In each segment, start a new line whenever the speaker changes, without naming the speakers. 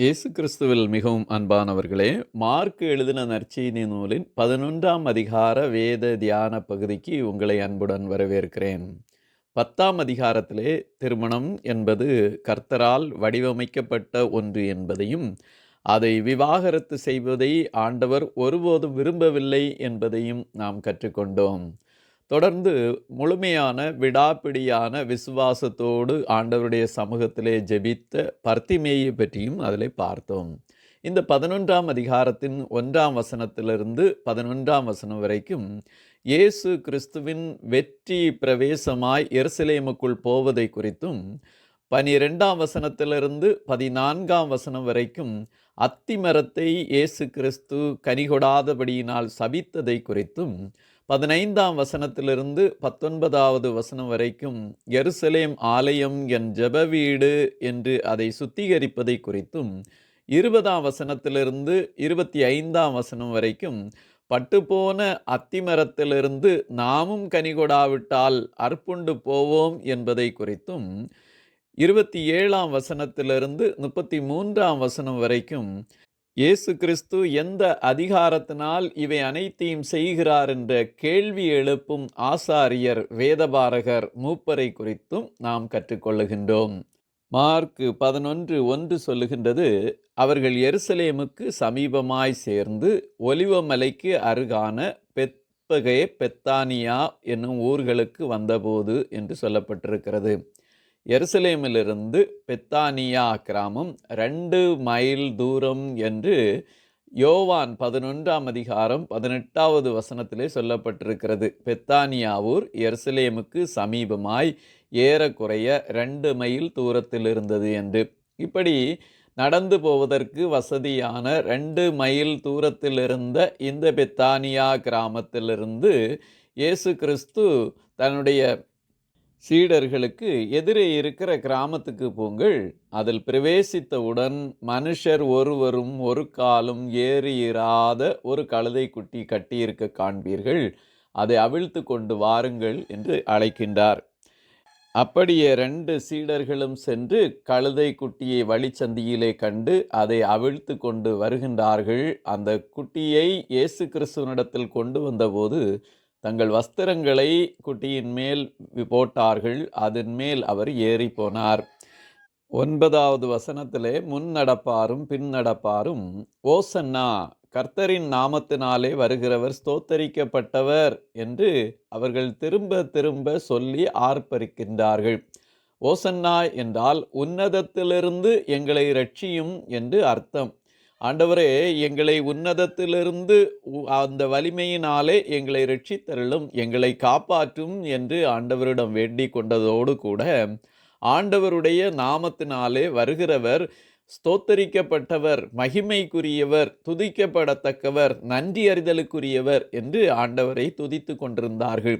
இயேசு கிறிஸ்துவில் மிகவும் அன்பானவர்களே மார்க் எழுதின நற்செய்தி நூலின் பதினொன்றாம் அதிகார வேத தியான பகுதிக்கு உங்களை அன்புடன் வரவேற்கிறேன். பத்தாம் அதிகாரத்திலே திருமணம் என்பது கர்த்தரால் வடிவமைக்கப்பட்ட ஒன்று என்பதையும் அதை விவாகரத்து செய்வதை ஆண்டவர் ஒருபோதும் விரும்பவில்லை என்பதையும் நாம் கற்றுக்கொண்டோம். தொடர்ந்து முழுமையான விடாப்பிடியான விசுவாசத்தோடு ஆண்டவருடைய சமூகத்திலே ஜெபித்த பர்த்திமேயை பற்றியும் அதில் பார்த்தோம். இந்த பதினொன்றாம் அதிகாரத்தின் ஒன்றாம் வசனத்திலிருந்து பதினொன்றாம் வசனம் வரைக்கும் இயேசு கிறிஸ்துவின் வெற்றி பிரவேசமாய் எருசலேமுக்குள் போவதை குறித்தும் பனிரெண்டாம் வசனத்திலிருந்து பதினான்காம் வசனம் வரைக்கும் அத்திமரத்தை இயேசு கிறிஸ்து கனிகொடாதபடியினால் சபித்ததை குறித்தும் பதினைந்தாம் வசனத்திலிருந்து பத்தொன்பதாவது வசனம் வரைக்கும் எருசலேம் ஆலயம் என் ஜெப வீடு என்று அதை சுத்திகரிப்பதை குறித்தும் இருபதாம் வசனத்திலிருந்து இருபத்தி ஐந்தாம் வசனம் வரைக்கும் பட்டுப்போன அத்திமரத்திலிருந்து நாமும் கனிகொடாவிட்டால் அற்புண்டு போவோம் என்பதை குறித்தும் இருபத்தி ஏழாம் வசனத்திலிருந்து முப்பத்தி மூன்றாம் வசனம் வரைக்கும் இயேசு கிறிஸ்து எந்த அதிகாரத்தினால் இவை அனைத்தையும் செய்கிறார் என்ற கேள்வி எழுப்பும் ஆசாரியர் வேதபாரகர் மூப்பரை குறித்தும் நாம் கற்றுக்கொள்ளுகின்றோம். மார்க் பதினொன்று ஒன்று சொல்லுகின்றது அவர்கள் எருசலேமுக்கு சமீபமாய் சேர்ந்து ஒலிவமலைக்கு அருகான பெத்பகே பெத்தானியா என்னும் ஊர்களுக்கு வந்தபோது என்று சொல்லப்பட்டிருக்கிறது. எருசலேமிலிருந்து பெத்தானியா கிராமம் ரெண்டு மைல் தூரம் என்று யோவான் பதினொன்றாம் அதிகாரம் பதினெட்டாவது வசனத்திலே சொல்லப்பட்டிருக்கிறது. பெத்தானியாவூர் எருசலேமுக்கு சமீபமாய் ஏறக்குறைய ரெண்டு மைல் தூரத்தில் இருந்தது என்று. இப்படி நடந்து போவதற்கு வசதியான ரெண்டு மைல் தூரத்தில் இருந்த இந்த பெத்தானியா கிராமத்திலிருந்து இயேசு கிறிஸ்து தன்னுடைய சீடர்களுக்கு எதிரே இருக்கிற கிராமத்துக்கு போங்கள். அதில் பிரவேசித்தவுடன் மனுஷர் ஒருவரும் ஒரு காலும் ஏறி இராத ஒரு கழுதை குட்டி கட்டியிருக்க காண்பீர்கள். அதை அவிழ்த்து கொண்டு வாருங்கள் என்று அழைக்கின்றார். அப்படியே ரெண்டு சீடர்களும் சென்று கழுதை குட்டியை வழிச்சந்தியிலே கண்டு அதை அவிழ்த்து கொண்டு வருகின்றார்கள். அந்த குட்டியை இயேசு கிறிஸ்துவனிடத்தில் கொண்டு வந்தபோது தங்கள் வஸ்திரங்களை குட்டியின் மேல் போட்டார்கள். அதன் மேல் அவர் ஏறி போனார் ஒன்பதாவது வசனத்திலே முன் நடப்பாரும் பின் நடப்பாரும் ஓசன்னா கர்த்தரின் நாமத்தினாலே வருகிறவர் ஸ்தோத்தரிக்கப்பட்டவர் என்று அவர்கள் திரும்ப திரும்ப சொல்லி ஆர்ப்பரிக்கின்றார்கள். ஓசன்னா என்றால் உன்னதத்திலிருந்து எங்களை ரட்சியும் என்று அர்த்தம். ஆண்டவரே எங்களை உன்னதத்திலிருந்து அந்த வலிமையினாலே எங்களை ரட்சித்தருளும் எங்களை காப்பாற்றும் என்று ஆண்டவரிடம் வேண்டிக் கொண்டதோடு கூட ஆண்டவருடைய நாமத்தினாலே வருகிறவர் ஸ்தோத்தரிக்கப்பட்டவர் மகிமைக்குரியவர் துதிக்கப்படத்தக்கவர் நன்றி அறிதலுக்குரியவர் என்று ஆண்டவரை துதித்து கொண்டிருந்தார்கள்.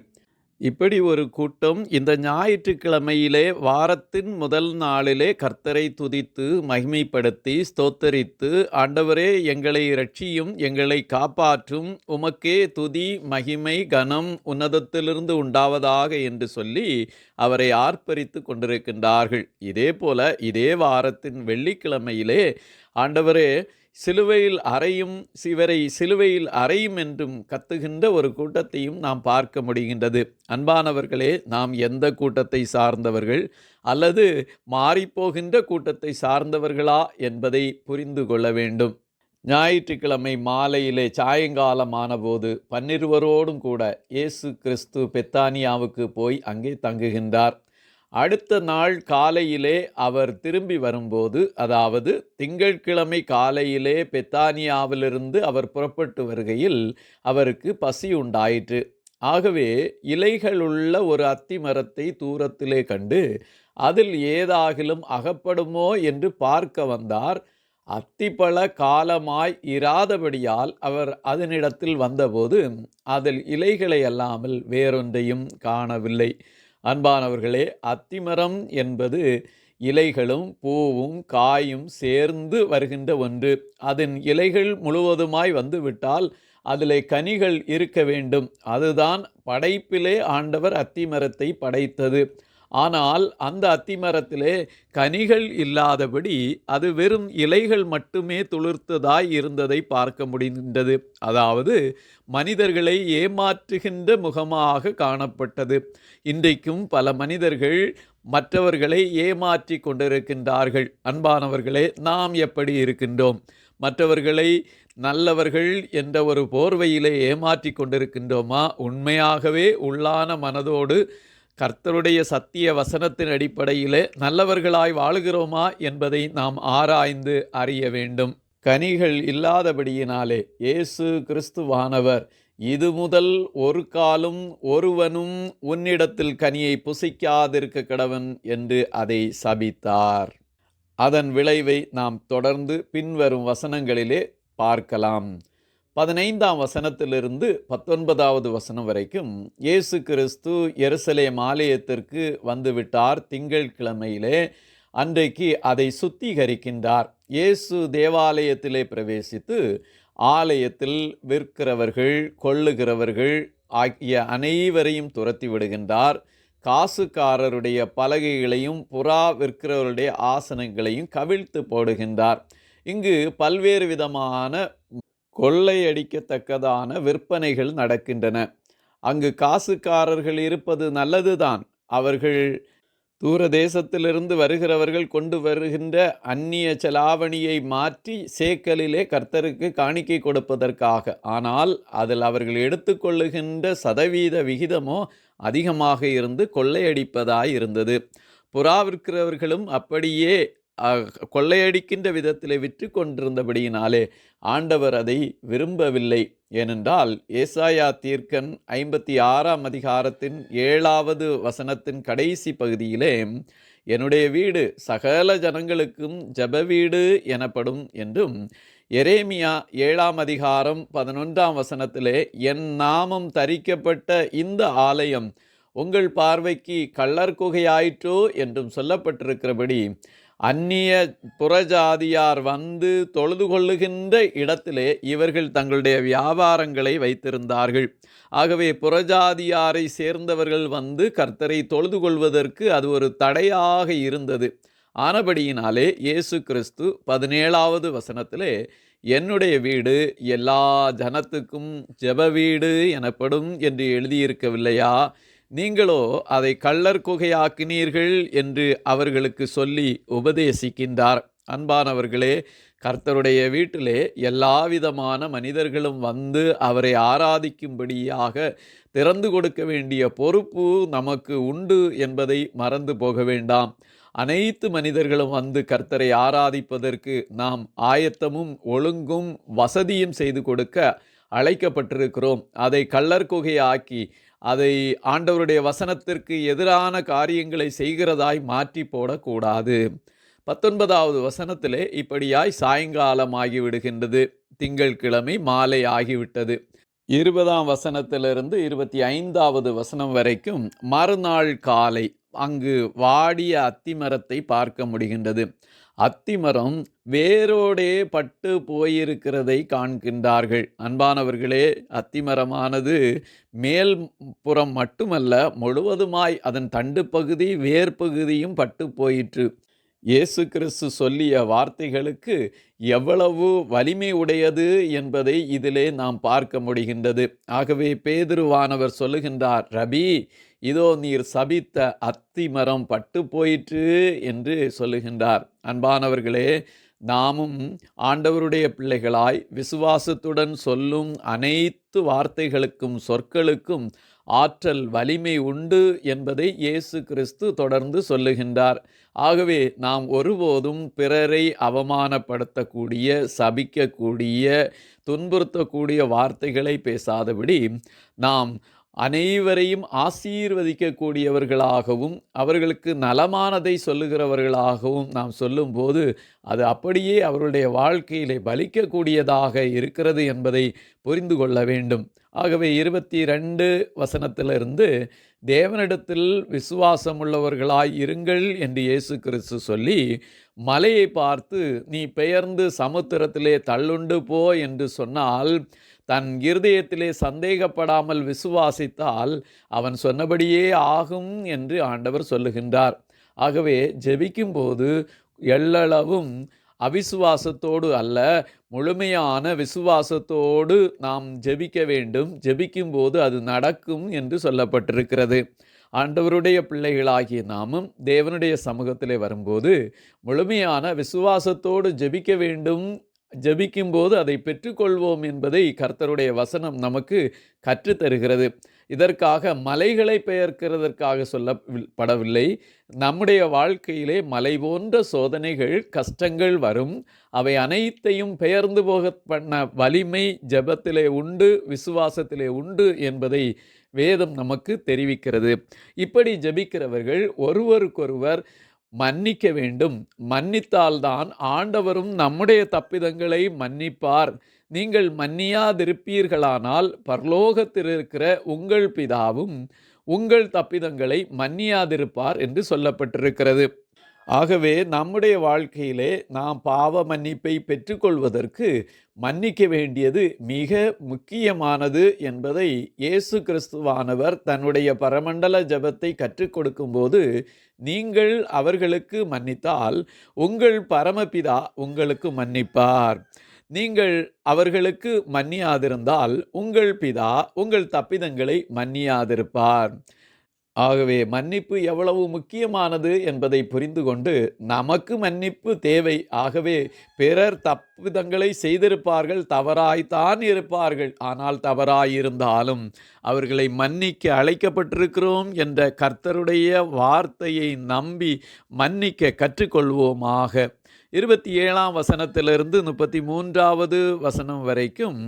இப்படி ஒரு கூட்டம் இந்த ஞாயிற்றுக்கிழமையிலே வாரத்தின் முதல் நாளிலே கர்த்தரை துதித்து மகிமைப்படுத்தி ஸ்தோத்தரித்து ஆண்டவரே எங்களை ரட்சியும் எங்களை காப்பாற்றும் உமக்கே துதி மகிமை கனம் உன்னதத்திலிருந்து உண்டாவதாக என்று சொல்லி அவரை ஆர்ப்பரித்து கொண்டிருக்கின்றார்கள். இதே போல இதே வாரத்தின் வெள்ளிக்கிழமையிலே ஆண்டவரே சிலுவையில் அறையும் சிவரை சிலுவையில் அறையும் என்றும் கத்துகின்ற ஒரு கூட்டத்தையும் நாம் பார்க்க முடிகின்றது. அன்பானவர்களே நாம் எந்த கூட்டத்தை சார்ந்தவர்கள் அல்லது மாறிப்போகின்ற கூட்டத்தை சார்ந்தவர்களா என்பதை புரிந்து கொள்ள வேண்டும். ஞாயிற்றுக்கிழமை மாலையிலே சாயங்காலமானபோது பன்னிருவரோடும் கூட இயேசு கிறிஸ்து பெத்தானியாவுக்கு போய் அங்கே தங்குகின்றார். அடுத்த நாள் காலையிலே அவர் திரும்பி வரும்போது அதாவது திங்கட்கிழமை காலையிலே பெத்தானியாவிலிருந்து அவர் புறப்பட்டு வருகையில் அவருக்கு பசி உண்டாயிற்று. ஆகவே இலைகளுள்ள ஒரு அத்தி மரத்தை தூரத்திலே கண்டு அதில் ஏதாகிலும் அகப்படுமோ? என்று பார்க்க வந்தார். அத்திப்பழ காலமாய் இராதபடியால் அவர் அதனிடத்தில் வந்தபோது அதில் இலைகளை அல்லாமல் வேறொன்றையும் காணவில்லை. அன்பானவர்களே அத்திமரம் என்பது இலைகளும் பூவும் காயும் சேர்ந்து வருகின்ற ஒன்று. அதன் இலைகள் முழுவதுமாய் வந்துவிட்டால் அதில் கனிகள் இருக்க வேண்டும். அதுதான் படைப்பிலே ஆண்டவர் அத்திமரத்தை படைத்தது. ஆனால் அந்த அத்திமரத்திலே கனிகள் இல்லாதபடி அது வெறும் இலைகள் மட்டுமே துளிர்த்ததாய் இருந்ததை பார்க்க முடிந்தது. அதாவது மனிதர்களை ஏமாற்றுகின்ற முகமாக காணப்பட்டது. இன்றைக்கும் பல மனிதர்கள் மற்றவர்களை ஏமாற்றி கொண்டிருக்கின்றார்கள். அன்பானவர்களே நாம் எப்படி இருக்கின்றோம்? மற்றவர்களை நல்லவர்கள் என்ற ஒரு போர்வையிலே ஏமாற்றி கொண்டிருக்கின்றோமா? உண்மையாகவே உள்ளான மனதோடு கர்த்தருடைய சத்திய வசனத்தின் அடிப்படையிலே நல்லவர்களாய் வாழுகிறோமா என்பதை நாம் ஆராய்ந்து அறிய வேண்டும். கனிகள் இல்லாதபடியினாலே இயேசு கிறிஸ்துவானவர் இது முதல் ஒரு காலும் ஒருவனும் உன்னிடத்தில் கனியை புசிக்காதிருக்க கடவன் என்று அதை சபித்தார். அதன் விளைவை நாம் தொடர்ந்து பின்வரும் வசனங்களிலே பார்க்கலாம். பதினைந்தாம் வசனத்திலிருந்து பத்தொன்பதாவது வசனம் வரைக்கும் இயேசு கிறிஸ்து எருசலேம் ஆலயத்திற்கு வந்துவிட்டார் திங்கள் கிழமையிலே. அன்றைக்கு அதை சுத்திகரிக்கின்றார். இயேசு தேவாலயத்திலே பிரவேசித்து ஆலயத்தில் விற்கிறவர்கள் கொள்ளுகிறவர்கள் ஆகிய அனைவரையும் துரத்தி விடுகின்றார். காசுக்காரருடைய பலகைகளையும் புறா விற்கிறவருடைய ஆசனங்களையும் கவிழ்த்து போடுகின்றார். இங்கு பல்வேறு விதமான கொள்ளையடிக்கத்தக்கதான விற்பனைகள் நடக்கின்றன. அங்கு காசுக்காரர்கள் இருப்பது நல்லதுதான். அவர்கள் தூர தேசத்திலிருந்து வருகிறவர்கள் கொண்டு வருகின்ற அந்நிய செலாவணியை மாற்றி சேக்கலிலே கர்த்தருக்கு காணிக்கை கொடுப்பதற்காக. ஆனால் அதில் அவர்கள் எடுத்துக்கொள்ளுகின்ற சதவீத விகிதமோ அதிகமாக இருந்து கொள்ளையடிப்பதாய் இருந்தது. புறா விற்கிறவர்களும் அப்படியே கொள்ளையடிக்கின்ற விதத்தில் விற்று கொண்டிருந்தபடியினாலே ஆண்டவர் அதை விரும்பவில்லை. ஏனென்றால் ஏசாயா தீர்க்கன் ஐம்பத்தி ஆறாம் அதிகாரத்தின் ஏழாவது வசனத்தின் கடைசி பகுதியிலே என்னுடைய வீடு சகல ஜனங்களுக்கும் ஜப வீடு எனப்படும் என்றும் எரேமியா ஏழாம் அதிகாரம் பதினொன்றாம் வசனத்திலே என் நாமம் தரிக்கப்பட்ட இந்த ஆலயம் உங்கள் பார்வைக்கு கள்ளர் குகையாயிற்றோ என்றும் சொல்லப்பட்டிருக்கிறபடி அந்நிய புறஜாதியார் வந்து தொழுது கொள்ளுகின்ற இடத்திலே இவர்கள் தங்களுடைய வியாபாரங்களை வைத்திருந்தார்கள். ஆகவே புறஜாதியாரை சேர்ந்தவர்கள் வந்து கர்த்தரை தொழுது கொள்வதற்கு அது ஒரு தடையாக இருந்தது. ஆனபடியினாலே இயேசு கிறிஸ்து பதினேழாவது வசனத்திலே என்னுடைய வீடு எல்லா ஜனத்துக்கும் ஜெப வீடு எனப்படும் என்று எழுதியிருக்கவில்லையா? நீங்களோ அதை கள்ளர் குகையாக்கினீர்கள் என்று அவர்களுக்கு சொல்லி உபதேசிக்கின்றார். அன்பானவர்களே கர்த்தருடைய வீட்டிலே எல்லாவிதமான மனிதர்களும் வந்து அவரை ஆராதிக்கும்படியாக திறந்து கொடுக்க வேண்டிய பொறுப்பு நமக்கு உண்டு என்பதை மறந்து போக வேண்டாம். அனைத்து மனிதர்களும் வந்து கர்த்தரை ஆராதிப்பதற்கு நாம் ஆயத்தமும் ஒழுங்கும் வசதியும் செய்து கொடுக்க அழைக்கப்பட்டிருக்கிறோம். அதை கள்ளர் ஆக்கி அதை ஆண்டவருடைய வசனத்திற்கு எதிரான காரியங்களை செய்கிறதாய் மாற்றி போடக்கூடாது. பத்தொன்பதாவது வசனத்திலே இப்படியாய் சாயங்காலம் ஆகிவிடுகின்றது திங்கட்கிழமை மாலை ஆகிவிட்டது. இருபதாம் வசனத்திலிருந்து இருபத்தி ஐந்தாவது வசனம் வரைக்கும் மறுநாள் காலை அங்கு வாடிய அத்திமரத்தை பார்க்க முடிகின்றது. அத்திமரம் வேரோடே பட்டு போயிருக்கிறதை காண்கின்றார்கள். அன்பானவர்களே அத்திமரமானது மேல் புறம் மட்டுமல்ல முழுவதுமாய் அதன் தண்டு பகுதி வேர் பகுதியும் பட்டு போயிற்று. இயேசு கிறிஸ்து சொல்லிய வார்த்தைகளுக்கு எவ்வளவு வலிமை உடையது என்பதை இதிலே நாம் பார்க்க முடிகின்றது. ஆகவே பேதுருவானவர் சொல்லுகின்றார் ரபி இதோ நீர் சபித்த அத்தி மரம் பட்டு போயிற்று என்று சொல்லுகின்றார். அன்பானவர்களே நாமும் ஆண்டவருடைய பிள்ளைகளாய் விசுவாசத்துடன் சொல்லும் அனைத்து வார்த்தைகளுக்கும் சொற்களுக்கும் ஆற்றல் வலிமை உண்டு என்பதை இயேசு கிறிஸ்து தொடர்ந்து சொல்லுகின்றார். ஆகவே நாம் ஒருபோதும் பிறரை அவமானப்படுத்தக்கூடிய சபிக்கக்கூடிய துன்புறுத்தக்கூடிய வார்த்தைகளை பேசாதபடி நாம் அனைவரையும் ஆசீர்வதிக்கக்கூடியவர்களாகவும் அவர்களுக்கு நலமானதை சொல்லுகிறவர்களாகவும் நாம் சொல்லும்போது அது அப்படியே அவர்களுடைய வாழ்க்கையிலே பலிக்கக்கூடியதாக இருக்கிறது என்பதை புரிந்து கொள்ள வேண்டும். ஆகவே இருபத்தி ரெண்டு வசனத்திலிருந்து தேவனிடத்தில் விசுவாசம் உள்ளவர்களாய் இருங்கள் என்று இயேசு கிறிஸ்து சொல்லி மலையை பார்த்து நீ பெயர்ந்து சமுத்திரத்திலே தள்ளுண்டு போ என்று சொன்னால் தன் இருதயத்திலே சந்தேகப்படாமல் விசுவாசித்தால் அவன் சொன்னபடியே ஆகும் என்று ஆண்டவர் சொல்லுகின்றார். ஆகவே ஜெபிக்கும்போது எள்ளளவும் அவிசுவாசத்தோடு அல்ல முழுமையான விசுவாசத்தோடு நாம் ஜெபிக்க வேண்டும். ஜெபிக்கும்போது அது நடக்கும் என்று சொல்லப்பட்டிருக்கிறது. ஆண்டவருடைய பிள்ளைகளாகிய நாமும் தேவனுடைய சமூகத்திலே வரும்போது முழுமையான விசுவாசத்தோடு ஜெபிக்க வேண்டும் ஜெபிக்கும்போது அதை பெற்றுக்கொள்வோம் என்பதை கர்த்தருடைய வசனம் நமக்கு கற்றுத்தருகிறது. இதற்காக மலைகளை பெயர்க்கிறதற்காக சொல்லப்படவில்லை நம்முடைய வாழ்க்கையிலே மலை போன்ற சோதனைகள் கஷ்டங்கள் வரும். அவை அனைத்தையும் பெயர்ந்து போக பண்ண வலிமை ஜபத்திலே உண்டு விசுவாசத்திலே உண்டு என்பதை வேதம் நமக்கு தெரிவிக்கிறது. இப்படி ஜபிக்கிறவர்கள் ஒருவருக்கொருவர் மன்னிக்க வேண்டும் மன்னித்தால்தான் ஆண்டவரும் நம்முடைய தப்பிதங்களை மன்னிப்பார். நீங்கள் மன்னியாதிருப்பீர்களானால் பரலோகத்தில் இருக்கிற உங்கள் பிதாவும் உங்கள் தப்பிதங்களை மன்னியாதிருப்பார் என்று சொல்லப்பட்டிருக்கிறது. ஆகவே நம்முடைய வாழ்க்கையிலே நாம் பாவ மன்னிப்பை பெற்றுக்கொள்வதற்கு மன்னிக்க வேண்டியது மிக முக்கியமானது என்பதை இயேசு கிறிஸ்துவானவர் தன்னுடைய பரமண்டல ஜபத்தை கற்றுக் கொடுக்கும்போது நீங்கள் அவர்களுக்கு மன்னித்தால் உங்கள் பரமபிதா உங்களுக்கு மன்னிப்பார். நீங்கள் அவர்களுக்கு மன்னியாதிருந்தால் உங்கள் பிதா உங்கள் தப்பிதங்களை மன்னியாதிருப்பார். ஆகவே மன்னிப்பு எவ்வளவு முக்கியமானது என்பதை புரிந்து கொண்டு நமக்கு மன்னிப்பு தேவை. ஆகவே பிறர் தப்பிதங்களை செய்திருப்பார்கள் தவறாய்த்தான் இருப்பார்கள். ஆனால் தவறாயிருந்தாலும் அவர்களை மன்னிக்க அழைக்கப்பட்டிருக்கிறோம் என்ற கர்த்தருடைய வார்த்தையை நம்பி மன்னிக்க கற்றுக்கொள்வோமாக. இருபத்தி ஏழாம் வசனத்திலிருந்து முப்பத்தி மூன்றாவது வசனம் வரைக்கும்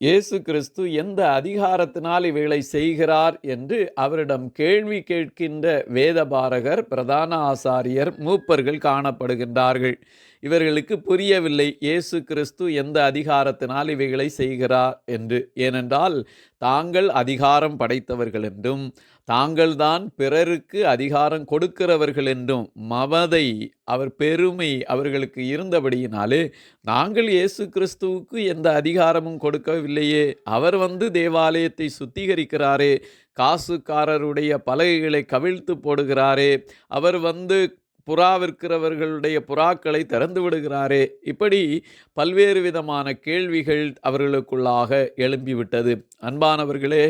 இயேசு கிறிஸ்து எந்த அதிகாரத்தினால் இவைகளை செய்கிறார் என்று அவரிடம் கேள்வி கேட்கின்ற வேதபாரகர் பிரதான ஆசாரியர் மூப்பர்கள் காணப்படுகின்றார்கள். இவர்களுக்கு புரியவில்லை. இயேசு கிறிஸ்து எந்த அதிகாரத்தினால் இவைகளை செய்கிறார் என்று. ஏனென்றால் தாங்கள் அதிகாரம் படைத்தவர்கள் என்றும் தாங்கள்தான் பிறருக்கு அதிகாரம் கொடுக்கிறவர்கள் என்றும் மமதை அவர் பெருமை அவர்களுக்கு இருந்தபடியினாலே நாங்கள் இயேசு கிறிஸ்துவுக்கு எந்த அதிகாரமும் கொடுக்கவில்லையே. அவர் வந்து தேவாலயத்தை சுத்திகரிக்கிறாரே காசுக்காரருடைய பலகைகளை கவிழ்த்து போடுகிறாரே. அவர் வந்து புறா விற்கிறவர்களுடைய புறாக்களை திறந்து விடுகிறாரே. இப்படி பல்வேறு விதமான கேள்விகள் அவர்களுக்குள்ளாக எழும்பிவிட்டது அன்பானவர்களே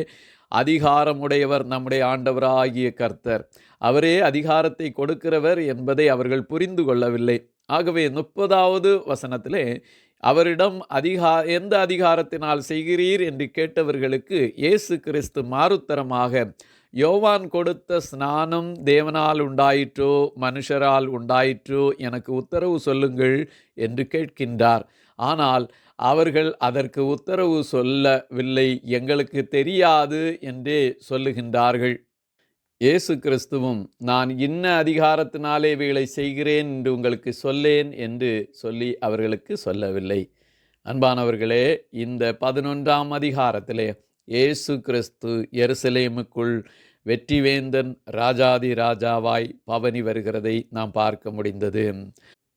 அதிகாரமுடையவர் நம்முடைய ஆண்டவராகிய கர்த்தர். அவரே அதிகாரத்தை கொடுக்கிறவர் என்பதை அவர்கள் புரிந்து கொள்ளவில்லை. ஆகவே முப்பதாவது வசனத்திலே அவரிடம் அதிகா எந்த அதிகாரத்தினால் செய்கிறீர்? என்று கேட்டவர்களுக்கு இயேசு கிறிஸ்து மாறுத்தரமாக யோவான் கொடுத்த ஸ்நானம் தேவனால் உண்டாயிற்றோ மனுஷரால் உண்டாயிற்றோ எனக்கு உத்தரவு சொல்லுங்கள் என்று கேட்கின்றார். ஆனால் அவர்கள் அதற்கு உத்தரவு சொல்லவில்லை எங்களுக்கு தெரியாது என்றே சொல்லுகின்றார்கள். இயேசு கிறிஸ்துவும் நான் இன்ன அதிகாரத்தினாலே இவைகளை செய்கிறேன் என்று உங்களுக்கு சொல்லேன் என்று சொல்லி அவர்களுக்கு சொல்லவில்லை. அன்பானவர்களே இந்த பதினொன்றாம் அதிகாரத்திலே இயேசு கிறிஸ்து எருசலேமுக்குள் வெற்றிவேந்தன் ராஜாதி ராஜாவாய் பவனி வருகிறதை நாம் பார்க்க முடிந்தது.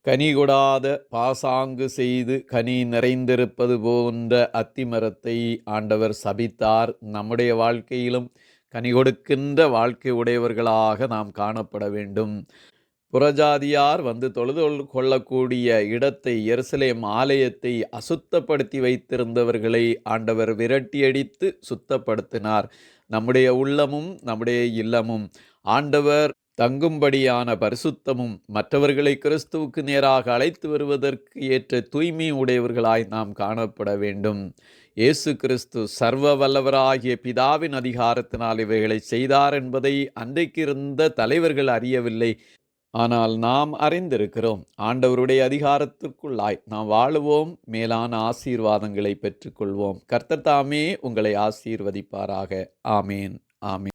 கனி கொடாத பாசாங்கு செய்து கனி நிறைந்திருப்பது போன்ற அத்திமரத்தை ஆண்டவர் சபித்தார். நம்முடைய வாழ்க்கையிலும் கனி கொடுக்கின்ற வாழ்க்கை உடையவர்களாக நாம் காணப்பட வேண்டும். புறஜாதியார் வந்து தொழுது கொள்ளக்கூடிய இடத்தை எருசலேம் ஆலயத்தை அசுத்தப்படுத்தி வைத்திருந்தவர்களை ஆண்டவர் விரட்டியடித்து சுத்தப்படுத்தினார். நம்முடைய உள்ளமும் நம்முடைய இல்லமும் ஆண்டவர் தங்கும்படியான பரிசுத்தமும் மற்றவர்களை கிறிஸ்துவுக்கு நேராக அழைத்து வருவதற்கு ஏற்ற தூய்மை உடையவர்களாய் நாம் காணப்பட வேண்டும். இயேசு கிறிஸ்து சர்வ வல்லவராகிய பிதாவின் அதிகாரத்தினால் இவைகளை செய்தார் என்பதை அன்றைக்கு இருந்த தலைவர்கள் அறியவில்லை. ஆனால் நாம் அறிந்திருக்கிறோம் ஆண்டவருடைய அதிகாரத்திற்குள்ளாய் நாம் வாழுவோம் மேலான ஆசீர்வாதங்களை பெற்றுக்கொள்வோம். கர்த்தர் தாமே உங்களை ஆசீர்வதிப்பாராக. ஆமேன் ஆமேன்.